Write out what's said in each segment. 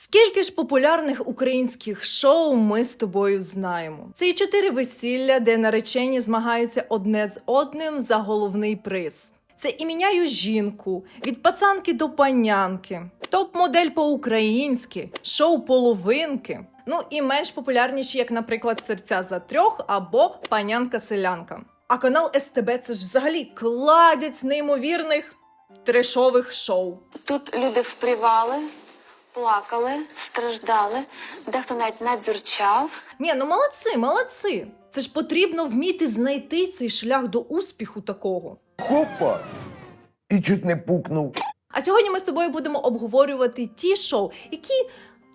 Скільки ж популярних українських шоу ми з тобою знаємо? Це і чотири весілля, де наречені змагаються одне з одним за головний приз. Це і міняю жінку від пацанки до панянки, топ-модель по-українськи, шоу половинки. Ну і менш популярніші, як, наприклад, серця за трьох або панянка-селянка. А канал СТБ це ж взагалі кладець неймовірних трешових шоу. Тут люди впрівали, плакали, страждали, дехто навіть надзюрчав. Ні, ну молодці, молодці. Це ж потрібно вміти знайти цей шлях до успіху такого. Хопа! І чуть не пукнув. А сьогодні ми з тобою будемо обговорювати ті шоу, які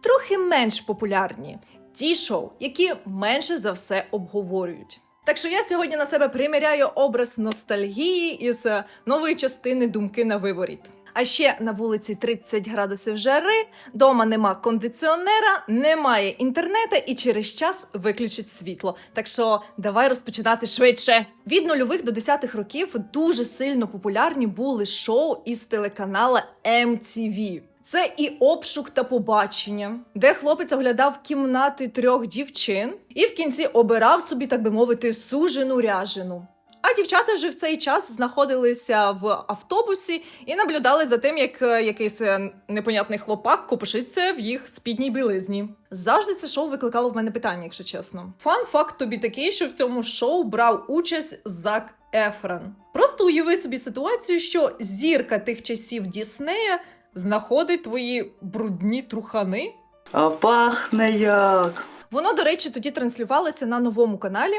трохи менш популярні, ті шоу, які менше за все обговорюють. Так що я сьогодні на себе приміряю образ ностальгії із е, нової частини думки на виворіт. А ще на вулиці 30 градусів жари, дома нема кондиціонера, немає інтернету і через час виключить світло. Так що давай розпочинати швидше. Від нульових до десятих років дуже сильно популярні були шоу із телеканала MTV. Це і обшук та побачення, де хлопець оглядав кімнати трьох дівчин і в кінці обирав собі, так би мовити, сужену ряжену. А дівчата вже в цей час знаходилися в автобусі і наблюдали за тим, як е, якийсь е, непонятний хлопак копошиться в їх спідній білизні. Завжди це шоу викликало в мене питання, якщо чесно. Фан факт тобі такий, що в цьому шоу брав участь Зак Ефран. Просто уяви собі ситуацію, що зірка тих часів Діснея знаходить твої брудні трухани. А пахне як. Воно, до речі, тоді транслювалося на новому каналі.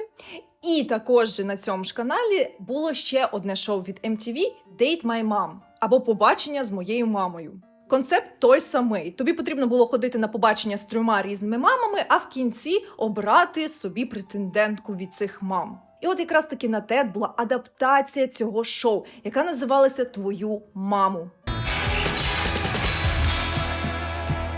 І також на цьому ж каналі було ще одне шоу від MTV Date My Mom або Побачення з моєю мамою. Концепт той самий. Тобі потрібно було ходити на побачення з трьома різними мамами, а в кінці обрати собі претендентку від цих мам. І от якраз таки на TED була адаптація цього шоу, яка називалася Твою маму.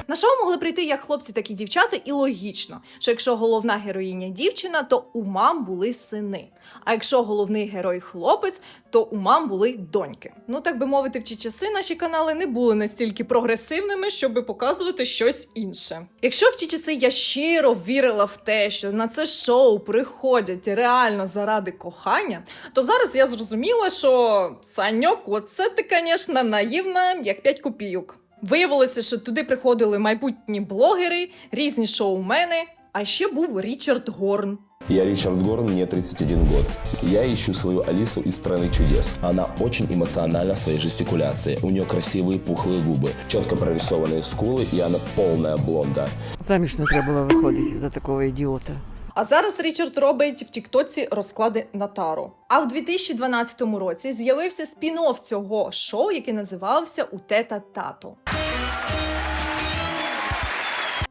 На шоу могли прийти як хлопці, так і дівчата, і логічно, що якщо головна героїня дівчина, то у мам були сини. А якщо головний герой хлопець, то у мам були доньки. Ну так би мовити, в ті часи наші канали не були настільки прогресивними, щоб показувати щось інше. Якщо в ті часи я щиро вірила в те, що на це шоу приходять реально заради кохання, то зараз я зрозуміла, що Саньок, оце ти, звісно, наївна, як 5 копійок. Виявилося, що туди приходили майбутні блогери, різні шоумени, а ще був Річард Горн. Я Ричард Горн, мне 31 год. Я ищу свою Алису из «Страны чудес». Она очень эмоциональна в своей жестикуляции. У нее красивые пухлые губы, четко прорисованные скулы, и она полная блонда. Заміж не треба було виходити за такого ідіота. А зараз Річард робить в Тіктоці розклади на тару. А в 2012 році з'явився спін-офф цього шоу, який називався У тета тато.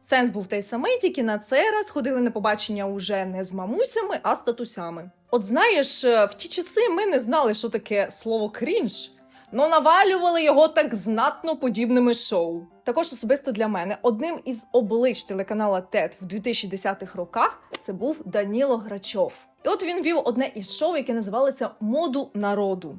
Сенс був той самий, тільки на цей раз ходили на побачення уже не з мамусями, а з татусями. От знаєш, е, в ті часи ми не знали, що таке слово крінж. Но навалювали його так знатно подібними шоу. Також особисто для мене одним із облич телеканала ТЕТ в 2010-х роках це був Даніло Грачов. І от він вів одне із шоу, яке називалося Моду народу.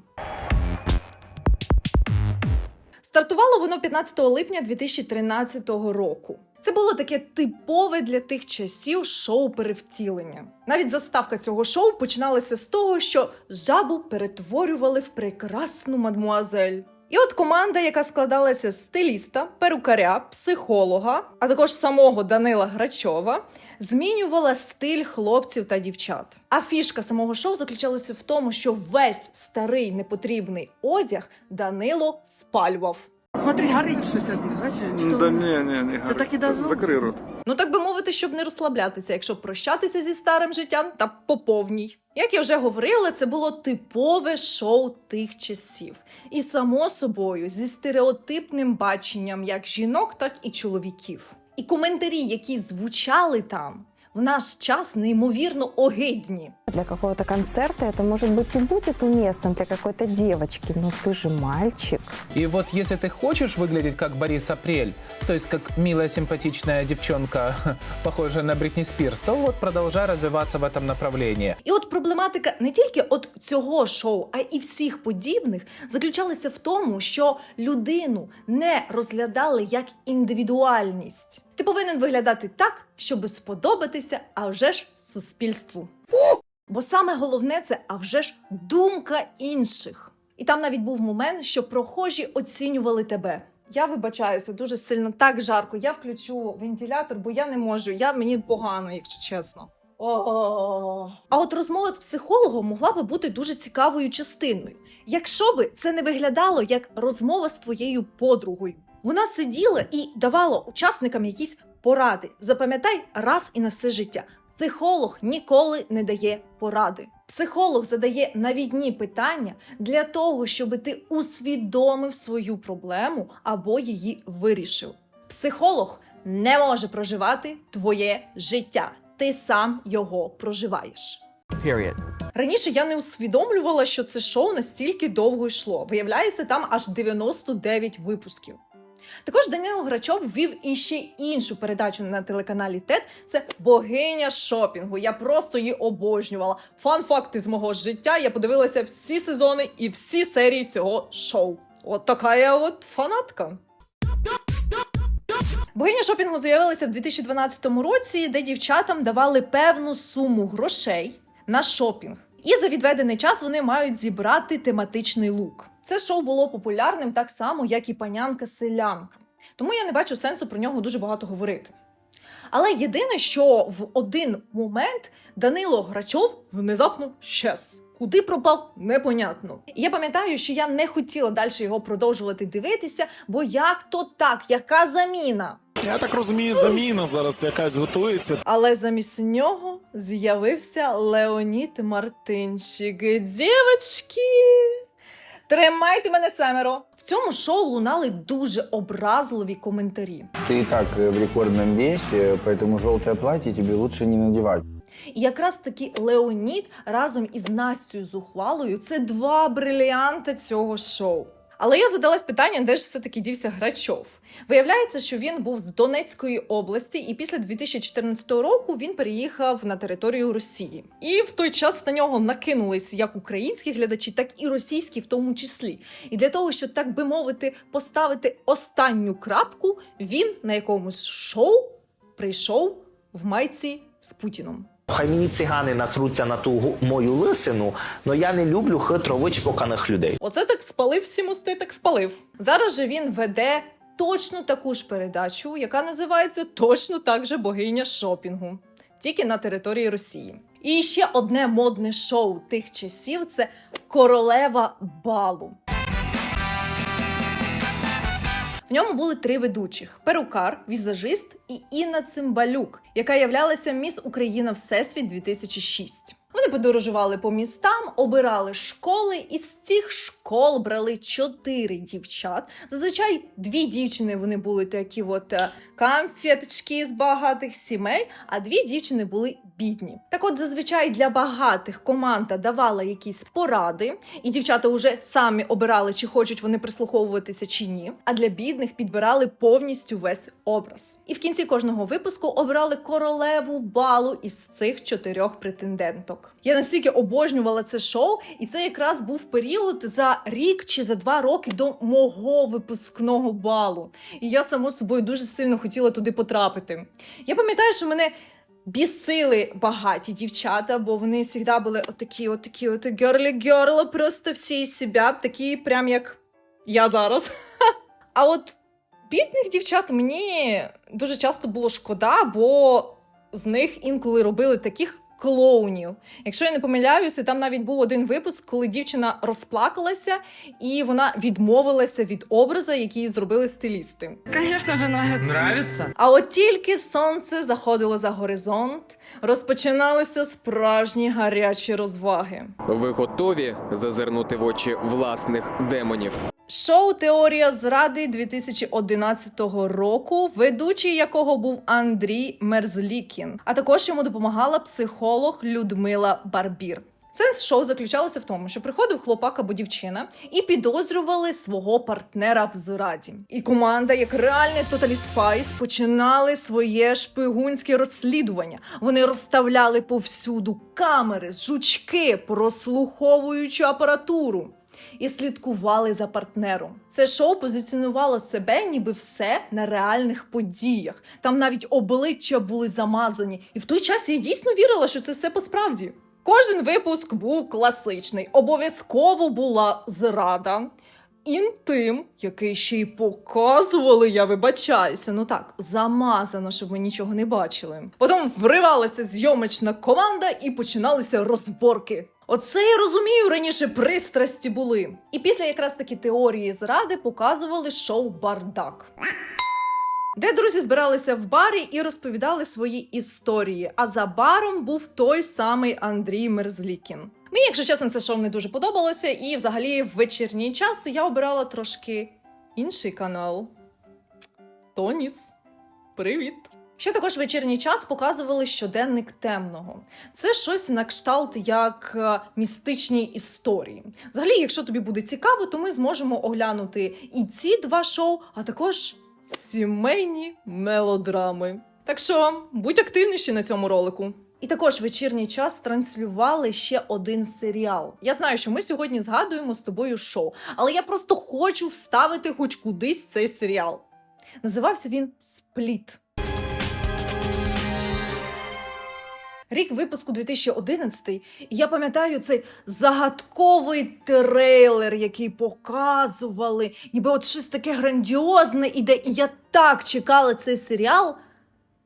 Стартувало воно 15 липня 2013 року. Це було таке типове для тих часів шоу перевтілення. Навіть заставка цього шоу починалася з того, що жабу перетворювали в прекрасну мадмуазель. І от команда, яка складалася з стиліста, перукаря, психолога, а також самого Данила Грачова, змінювала стиль хлопців та дівчат. А фішка самого шоу заключалася в тому, що весь старий непотрібний одяг Данило спалював. Смотри, горить щось один, бачиш? Що? Да не, не, не. Це так і должно Закрий рот. Ну так би мовити, щоб не розслаблятися, якщо прощатися зі старим життям та по повній. Як я вже говорила, це було типове шоу тих часів, і само собою зі стереотипним баченням як жінок, так і чоловіків. І коментарі, які звучали там, в наш час неймовірно огидні. Для какого-то концерта это, может быть, и будет уместно для какой-то девочки, но ты же мальчик. И вот если ты хочешь выглядеть как Борис Апрель, то есть как милая симпатичная девчонка, похожая на Бритни Спирс, то вот продолжай развиваться в этом направлении. І от проблематика не тільки от цього шоу, а і всіх подібних заключалася в тому, що людину не розглядали як індивідуальність. Ти повинен виглядати так, щоб сподобатися, а вже ж суспільству. Бо саме головне це а вже ж думка інших. І там навіть був момент, що прохожі оцінювали тебе. Я вибачаюся дуже сильно так жарко. Я включу вентилятор, бо я не можу. Я мені погано, якщо чесно. О. А от розмова з психологом могла би бути дуже цікавою частиною, якщо би це не виглядало як розмова з твоєю подругою. Вона сиділа і давала учасникам якісь поради. Запам'ятай раз і на все життя. Психолог ніколи не дає поради. Психолог задає навідні питання для того, щоб ти усвідомив свою проблему або її вирішив. Психолог не може проживати твоє життя. Ти сам його проживаєш. Period. Раніше я не усвідомлювала, що це шоу настільки довго йшло. Виявляється, там аж 99 випусків. Також Данило Грачов ввів іще іншу передачу на телеканалі ТЕД. Це богиня шопінгу. Я просто її обожнювала. Фан-факти з мого життя. Я подивилася всі сезони і всі серії цього шоу. От така я от фанатка. Богиня шопінгу з'явилася в 2012 році, де дівчатам давали певну суму грошей на шопінг. І за відведений час вони мають зібрати тематичний лук. Це шоу було популярним так само, як і панянка селянка. Тому я не бачу сенсу про нього дуже багато говорити. Але єдине, що в один момент Данило Грачов внезапно щез. Куди пропав, непонятно. Я пам'ятаю, що я не хотіла далі його продовжувати дивитися, бо як то так, яка заміна? Я так розумію, заміна зараз якась готується. Але замість нього з'явився Леонід Мартинчик. Дівочки, тримайте мене семеро. В цьому шоу лунали дуже образливі коментарі. Ты и так э, в рекордном весе, поэтому желтое платье тебе лучше не надевать. І якраз таки Леонід разом із Настю Зухвалою це два бриліанти цього шоу. Але я задалась питання, де ж все-таки дівся Грачов. Виявляється, що він був з Донецької області, і після 2014 року він переїхав на територію Росії. І в той час на нього накинулись як українські глядачі, так і російські, в тому числі. І для того, щоб так би мовити, поставити останню крапку, він на якомусь шоу прийшов в майці з Путіном. Хай мені цигани насруться на ту мою лисину, но я не люблю хитро вичпоканих людей. Оце так спалив всі мости, так спалив. Зараз же він веде точно таку ж передачу, яка називається точно так же богиня шопінгу, тільки на території Росії. І ще одне модне шоу тих часів це королева балу. В ньому були три ведучих: перукар, візажист і Інна Цимбалюк, яка являлася міс Україна Всесвіт 2006. Вони подорожували по містам, обирали школи, і з цих школ брали чотири дівчат. Зазвичай дві дівчини вони були такі, от е, камфеточки з багатих сімей, а дві дівчини були бідні. Так от зазвичай для багатих команда давала якісь поради, і дівчата вже самі обирали, чи хочуть вони прислуховуватися чи ні. А для бідних підбирали повністю весь образ. І в кінці кожного випуску обрали королеву балу із цих чотирьох претенденток. Я настільки обожнювала це шоу, і це якраз був період за рік чи за два роки до мого випускного балу. І я само собою дуже сильно хотіла туди потрапити. Я пам'ятаю, що мене бісили багаті дівчата, бо вони завжди були отакі, отакі, от герлі-герли, просто всі із себе, такі, прям як я зараз. А от бідних дівчат мені дуже часто було шкода, бо з них інколи робили таких клоунів. Якщо я не помиляюся, там навіть був один випуск, коли дівчина розплакалася і вона відмовилася від образа, який зробили стилісти. Конечно же, нравится. Нравится? А от тільки сонце заходило за горизонт, розпочиналися справжні гарячі розваги. Ви готові зазирнути в очі власних демонів? Шоу Теорія зради 2011 року, ведучий якого був Андрій Мерзлікін, а також йому допомагала психолог Людмила Барбір. Сенс шоу заключалося в тому, що приходив хлопак або дівчина і підозрювали свого партнера в зраді. І команда, як реальний Total Spice, починали своє шпигунське розслідування. Вони розставляли повсюду камери, жучки, прослуховуючу апаратуру. І слідкували за партнером. Це шоу позиціонувало себе, ніби все на реальних подіях. Там навіть обличчя були замазані. І в той час я дійсно вірила, що це все по справді. Кожен випуск був класичний. Обов'язково була зрада. Інтим, який ще й показували, я вибачаюся. Ну так, замазано, щоб ми нічого не бачили. Потім вривалася зйомочна команда і починалися розборки. Оце я розумію, раніше пристрасті були. І після якраз таки теорії зради показували шоу Бардак. Де друзі збиралися в барі і розповідали свої історії. А за баром був той самий Андрій Мерзлікін. Мені, якщо чесно, це шоу не дуже подобалося, і взагалі в вечірній час я обирала трошки інший канал. Тоніс. Привіт! Ще також вечірній час показували щоденник темного. Це щось на кшталт як е, містичні історії. Взагалі, якщо тобі буде цікаво, то ми зможемо оглянути і ці два шоу, а також сімейні мелодрами. Так що будь активніші на цьому ролику. І також вечірній час транслювали ще один серіал. Я знаю, що ми сьогодні згадуємо з тобою шоу, але я просто хочу вставити хоч кудись цей серіал. Називався він Спліт. Рік випуску 2011, і я пам'ятаю цей загадковий трейлер, який показували, ніби от щось таке грандіозне іде. І я так чекала цей серіал.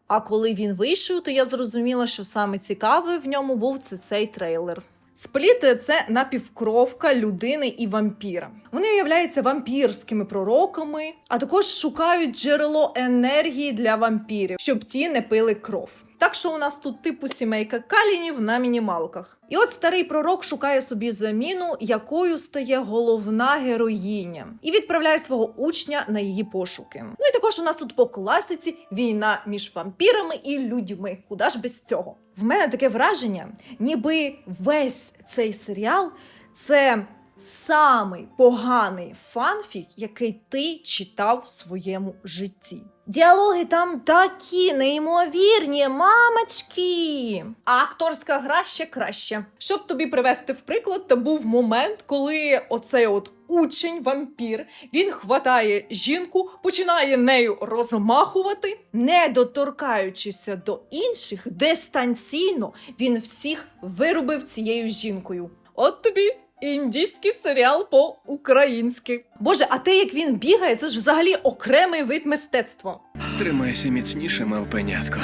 А коли він вийшов, то я зрозуміла, що саме цікаве в ньому був це цей трейлер. Спліти це напівкровка людини і вампіра. Вони являються вампірськими пророками, а також шукають джерело енергії для вампірів, щоб ті не пили кров. Так що у нас тут типу сімейка калінів на мінімалках. І от старий пророк шукає собі заміну, якою стає головна героїня, і відправляє свого учня на її пошуки. Ну і також у нас тут по класиці війна між вампірами і людьми. Куда ж без цього? В мене таке враження, ніби весь цей серіал це самий поганий фанфік, який ти читав в своєму житті. Діалоги там такі неймовірні, мамочки. А акторська гра ще краще. Щоб тобі привести в приклад, то був момент, коли оцей от учень, вампір, він хватає жінку, починає нею розмахувати, не доторкаючися до інших, дистанційно він всіх вирубив цією жінкою. От тобі індійський серіал по-українськи. Боже, а те, як він бігає, це ж взагалі окремий вид мистецтва. Тримайся міцніше, мав мавпенятко.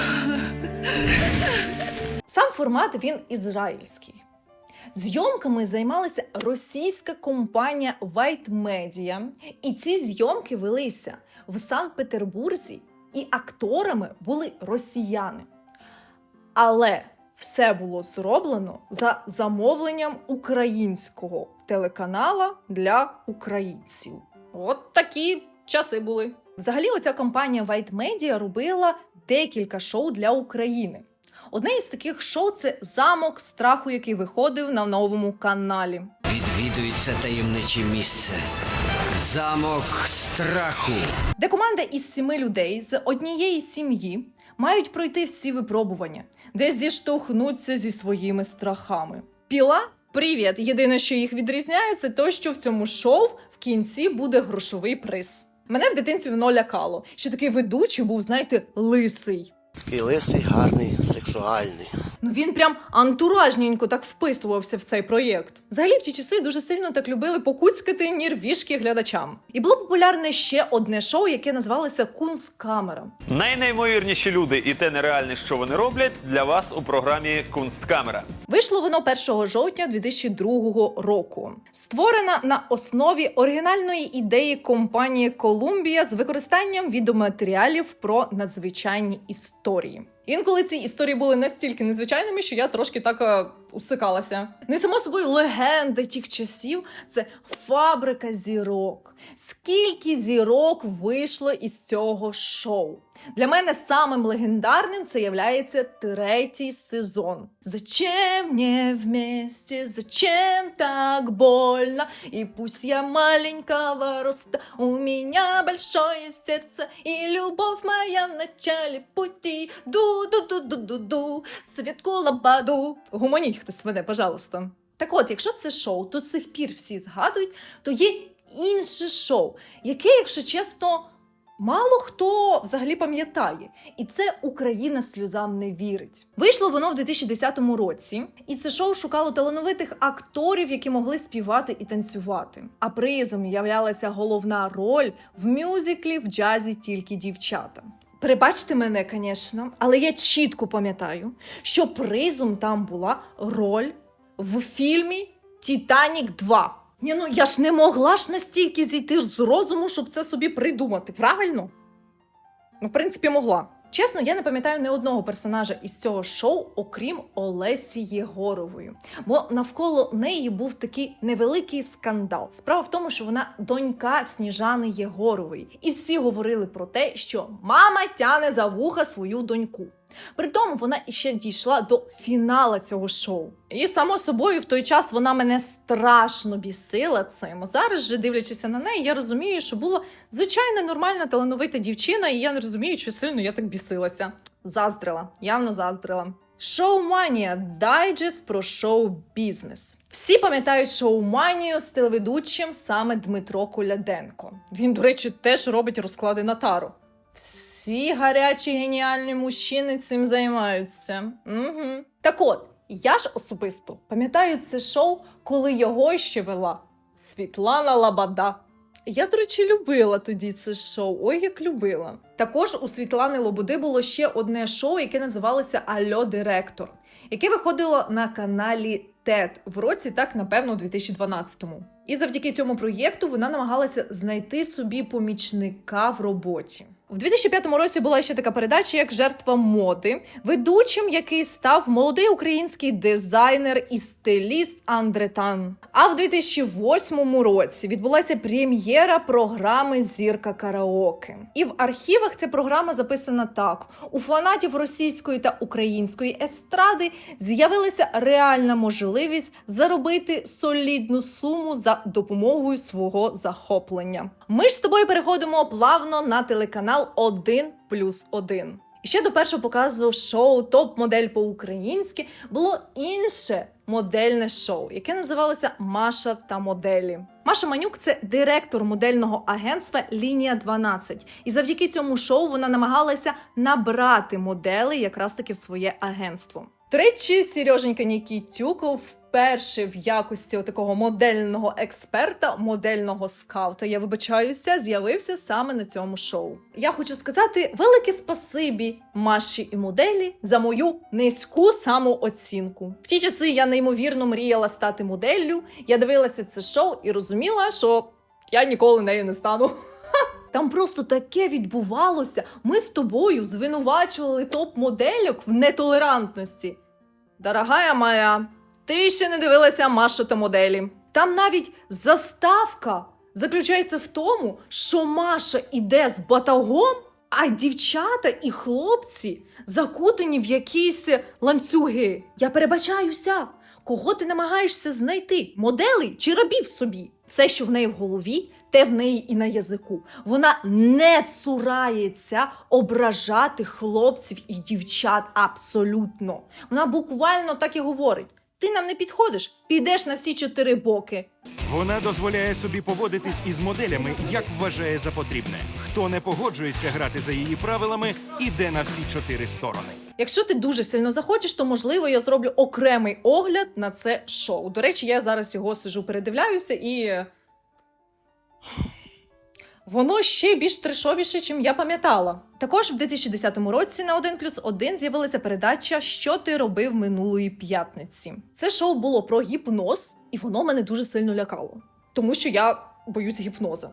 Сам формат він ізраїльський. Зйомками займалася російська компанія White Media, і ці зйомки велися в Санкт-Петербурзі, і акторами були росіяни. Але все було зроблено за замовленням українського телеканала для українців. От такі часи були. Взагалі, оця компанія White Media робила декілька шоу для України. Одне із таких шоу це замок страху, який виходив на новому каналі. Відвідується таємниче місце. Замок страху. де команда із сіми людей з однієї сім'ї мають пройти всі випробування, де зіштовхнуться зі своїми страхами. Піла, привіт! Єдине, що їх відрізняє, це те, що в цьому шоу в кінці буде грошовий приз. Мене в дитинстві воно лякало, що такий ведучий був, знаєте, лисий. Такий лисий, гарний, сексуальний. Ну він прям антуражненько так вписувався в цей проєкт. Взагалі в ті часи дуже сильно так любили покуцькати нірвішки глядачам. І було популярне ще одне шоу, яке називалося Кунсткамера. Найнеймовірніші люди і те нереальне, що вони роблять, для вас у програмі Кунсткамера. Вийшло воно 1 жовтня 2002 року. Створена на основі оригінальної ідеї компанії Колумбія з використанням відеоматеріалів про надзвичайні історії. Інколи ці історії були настільки незвичайними, що я трошки так е, усикалася. Ну і само собою легенда тих часів це фабрика зірок. Скільки зірок вийшло із цього шоу? Для мене самим легендарним це являється третій сезон. Зачем мне вместе, зачем так больно? И пусть я маленького роста, у меня большое сердце, и любовь моя в начале пути. Ду-ду-ду-ду-ду-ду, Святку лабаду. Гуманіть хтось мене, пожалуйста. Так от, якщо це шоу, то з сих пір всі згадують, то є інше шоу, яке, якщо чесно, мало хто взагалі пам'ятає. І це Україна сльозам не вірить. Вийшло воно в 2010 році, і це шоу шукало талановитих акторів, які могли співати і танцювати. А призом являлася головна роль в мюзиклі в джазі тільки дівчата. Перебачте мене, звісно, але я чітко пам'ятаю, що призом там була роль в фільмі Титанік 2. Ні, ну я ж не могла ж настільки зійти з розуму, щоб це собі придумати, правильно? Ну, в принципі, могла. Чесно, я не пам'ятаю ні одного персонажа із цього шоу, окрім Олесі Єгорової. Бо навколо неї був такий невеликий скандал. Справа в тому, що вона донька Сніжани Єгорової, і всі говорили про те, що мама тяне за вуха свою доньку. При тому вона іще дійшла до фінала цього шоу. І само собою в той час вона мене страшно бісила цим. Зараз же, дивлячися на неї, я розумію, що була звичайна нормальна талановита дівчина, і я не розумію, чи сильно я так бісилася. Заздрила, явно заздрила. Шоуманія дайджест про шоу-бізнес. Всі пам'ятають шоуманію з телеведучим саме Дмитро Коляденко. Він, до речі, теж робить розклади на тару. Всі гарячі геніальні мужчини цим займаються. Угу. Так от, я ж особисто пам'ятаю це шоу, коли його ще вела Світлана Лабада. Я, до речі, любила тоді це шоу. Ой, як любила. Також у Світлани Лободи було ще одне шоу, яке називалося Альо Директор, яке виходило на каналі ТЕД в році, так напевно, у 2012-му. І завдяки цьому проєкту вона намагалася знайти собі помічника в роботі. В 2005 році була ще така передача, як жертва моди, ведучим який став молодий український дизайнер і стиліст Андретан. А в 2008 році відбулася прем'єра програми Зірка караоке. І в архівах ця програма записана так: у фанатів російської та української естради з'явилася реальна можливість заробити солідну суму за допомогою свого захоплення. Ми ж з тобою переходимо плавно на телеканал 1 плюс 1. І ще до першого показу шоу Топ-модель по-українськи було інше модельне шоу, яке називалося Маша та моделі. Маша Манюк це директор модельного агентства Лінія 12. І завдяки цьому шоу вона намагалася набрати модели якраз таки в своє агентство. До речі, Сереженька Нікітюков вперше в якості такого модельного експерта, модельного скаута, я вибачаюся, з'явився саме на цьому шоу. Я хочу сказати велике спасибі Маші і моделі за мою низьку самооцінку. В ті часи я неймовірно мріяла стати моделлю. Я дивилася це шоу і розуміла, що я ніколи нею не стану. Там просто таке відбувалося. Ми з тобою звинувачували топ-модельок в нетолерантності. Дорогая моя, ти ще не дивилася Маша та моделі. Там навіть заставка заключається в тому, що Маша іде з батагом, а дівчата і хлопці закутані в якісь ланцюги. Я перебачаюся. Кого ти намагаєшся знайти? Моделей чи рабів собі? Все, що в неї в голові, те в неї і на язику. Вона не цурається ображати хлопців і дівчат абсолютно. Вона буквально так і говорить: ти нам не підходиш, підеш на всі чотири боки. Вона дозволяє собі поводитись із моделями, як вважає за потрібне. Хто не погоджується грати за її правилами, іде на всі чотири сторони. Якщо ти дуже сильно захочеш, то можливо я зроблю окремий огляд на це шоу. До речі, я зараз його сижу, передивляюся і. Воно ще більш трешовіше, чим я пам'ятала. Також в 2010 році на 1 плюс 1 з'явилася передача Що ти робив минулої п'ятниці. Це шоу було про гіпноз, і воно мене дуже сильно лякало, тому що я боюсь гіпноза.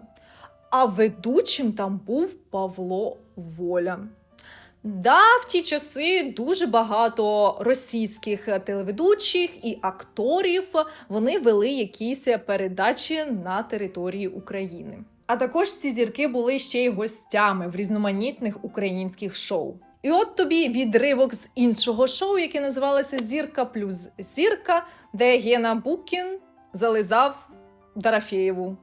А ведучим там був Павло Воля. Да, в ті часи дуже багато російських телеведучих і акторів вони вели якісь передачі на території України. А також ці зірки були ще й гостями в різноманітних українських шоу. І от тобі відривок з іншого шоу, яке називалося Зірка плюс зірка, де Гена Букін зализав Дарафєєву.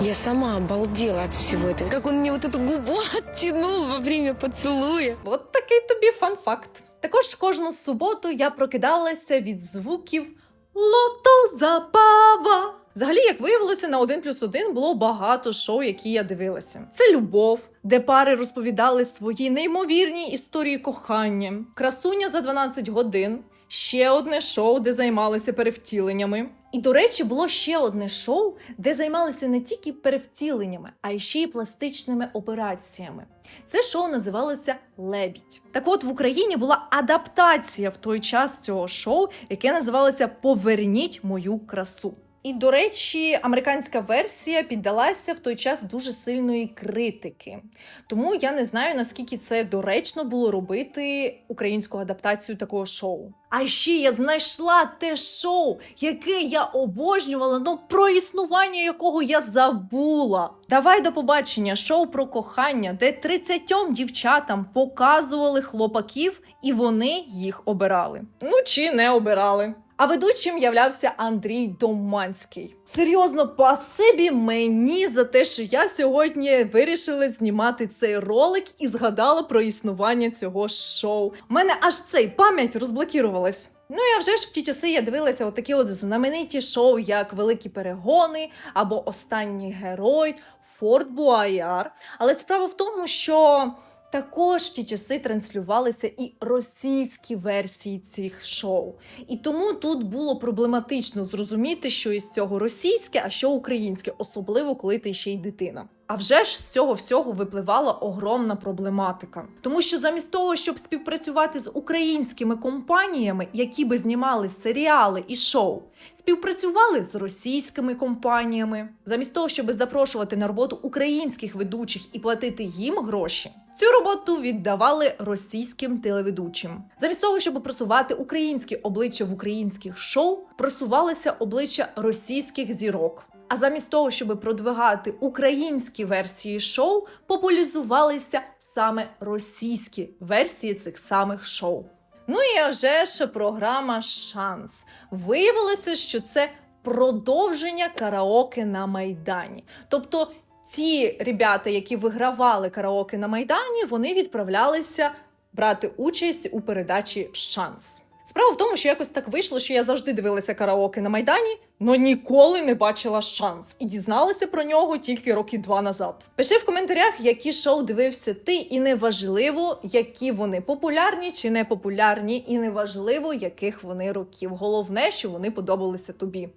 Я сама обалдела от всего этого. Как он мне вот эту губу оттянул во время поцелуя. От такий тобі фан-факт. Також кожну суботу я прокидалася від звуків Лото забава. Взагалі, як виявилося, на 1 плюс 1 було багато шоу, які я дивилася. Це любов, де пари розповідали свої неймовірні історії кохання, красуня за 12 годин, ще одне шоу, де займалися перевтіленнями. І, до речі, було ще одне шоу, де займалися не тільки перевтіленнями, а ще й пластичними операціями. Це шоу називалося Лебідь. Так от в Україні була адаптація в той час цього шоу, яке називалося Поверніть мою красу. І, до речі, американська версія піддалася в той час дуже сильної критики. Тому я не знаю, наскільки це доречно було робити українську адаптацію такого шоу. А ще я знайшла те шоу, яке я обожнювала, ну про існування якого я забула. Давай до побачення, шоу про кохання, де 30 дівчатам показували хлопаків, і вони їх обирали. Ну чи не обирали. А ведучим являвся Андрій Доманський. Серйозно, пасибі мені за те, що я сьогодні вирішила знімати цей ролик і згадала про існування цього шоу. У мене аж цей пам'ять розблокірувалась. Ну і вже ж в ті часи я дивилася отакі от знамениті шоу, як Великі перегони або Останній герой, Форт Буаяр. Але справа в тому, що також в ті часи транслювалися і російські версії цих шоу. І тому тут було проблематично зрозуміти, що із цього російське, а що українське, особливо коли ти ще й дитина. А вже ж з цього всього випливала огромна проблематика. Тому що замість того, щоб співпрацювати з українськими компаніями, які би знімали серіали і шоу, співпрацювали з російськими компаніями, замість того, щоб запрошувати на роботу українських ведучих і платити їм гроші. Цю роботу віддавали російським телеведучим. Замість того, щоб просувати українські обличчя в українських шоу, просувалися обличчя російських зірок. А замість того, щоб продвигати українські версії шоу, популяризувалися саме російські версії цих самих шоу. Ну і вже ж програма Шанс. Виявилося, що це продовження караоке на Майдані. Тобто ті ребята, які вигравали караоке на Майдані, вони відправлялися брати участь у передачі Шанс. Справа в тому, що якось так вийшло, що я завжди дивилася караоке на Майдані, але ніколи не бачила шанс і дізналася про нього тільки роки два назад. Пиши в коментарях, які шоу дивився ти, і неважливо, які вони популярні чи не популярні, і неважливо, яких вони років. Головне, що вони подобалися тобі.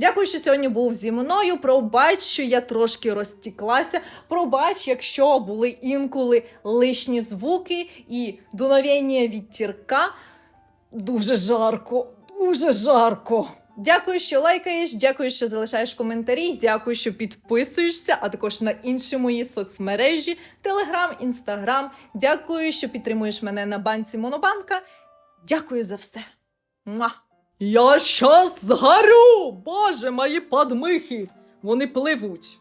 Дякую, що сьогодні був зі мною. Пробач, що я трошки розтіклася. Пробач, якщо були інколи лишні звуки і дуновення вітірка. Дуже жарко, дуже жарко. Дякую, що лайкаєш, дякую, що залишаєш коментарі, дякую, що підписуєшся, а також на інші мої соцмережі, Телеграм, Інстаграм. Дякую, що підтримуєш мене на банці Монобанка. Дякую за все. Муа! Я щас згорю! Боже, мої подмихи! Вони пливуть.